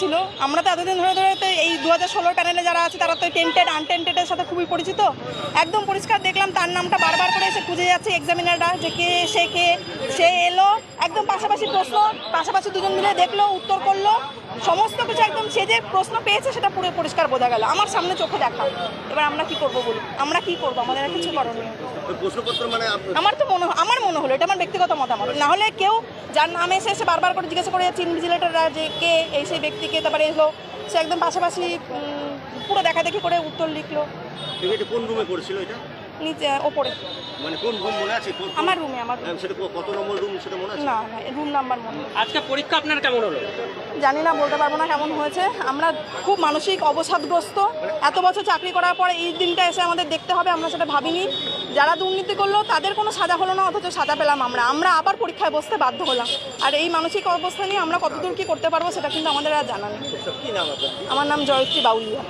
ছিল। আমরা তো এতদিন ধরে ধরে তো এই দু হাজার ষোলোর প্যানেলে যারা আছে, তারা তো টেন্টেড আনটেন্টেডের সাথে খুবই পরিচিত। একদম পরিষ্কার দেখলাম তার নামটা বারবার করে এসে খুঁজে যাচ্ছে এক্সামিনাররা যে কে, সে কে, সে এলো। একদম পাশাপাশি প্রশ্ন, পাশাপাশি দুজন মিলে দেখল, উত্তর করল। সমস্ত কিছু একদম সে যে প্রশ্ন পেয়েছে সেটা পুরো পরিষ্কার বোঝা গেল। আমার সামনে চোখে দেখা। এবার আমরা কি করব বলি আমরা কি করব? আমাদের আর কিছু করণীয় মানে আমার তো মনে আমার মনে হলো এটা আমার ব্যক্তিগত মতামত। না হলে কেউ যার নামে এসে এসে বারবার করে জিজ্ঞাসা করে যাচ্ছে ইনভিজিলেটাররা যে কে এই সেই ব্যক্তিকে? তারপরে এলো। সে একদম পাশাপাশি পুরো দেখাদেখি করে উত্তর লিখলো। কোন রুমে পড়ছিল এটা? নিচে ওপরে। মানে কোন রুম মনে আছে? কোন- আমার রুমে আমার হ্যাঁ, সেটা কত নম্বর রুম সেটা মনে আছে? না না রুম নাম্বার মনে নেই। আজকে পরীক্ষা আপনার কেমন হলো? জানি না বলতে পারব না কেমন হয়েছে। আমরা খুব মানসিক অবসাদগ্রস্ত। এত বছর চাকরি করার পর এই দিনটা এসে আমাদের দেখতে হবে আমরা সেটা ভাবিনি। যারা দুর্নীতি করল তাদের কোনো সাজা হলো না অথচ সাজা পেলাম আমরা। আমরা আবার পরীক্ষায় বসতে বাধ্য হলাম। আর এই মানসিক অবস্থা নিয়ে আমরা কতদূর কী করতে পারব সেটা কিন্তু আমাদের আর জানা নেই। কি নাম আপনার? আমার নাম জয়ত্রী বাউলিয়া।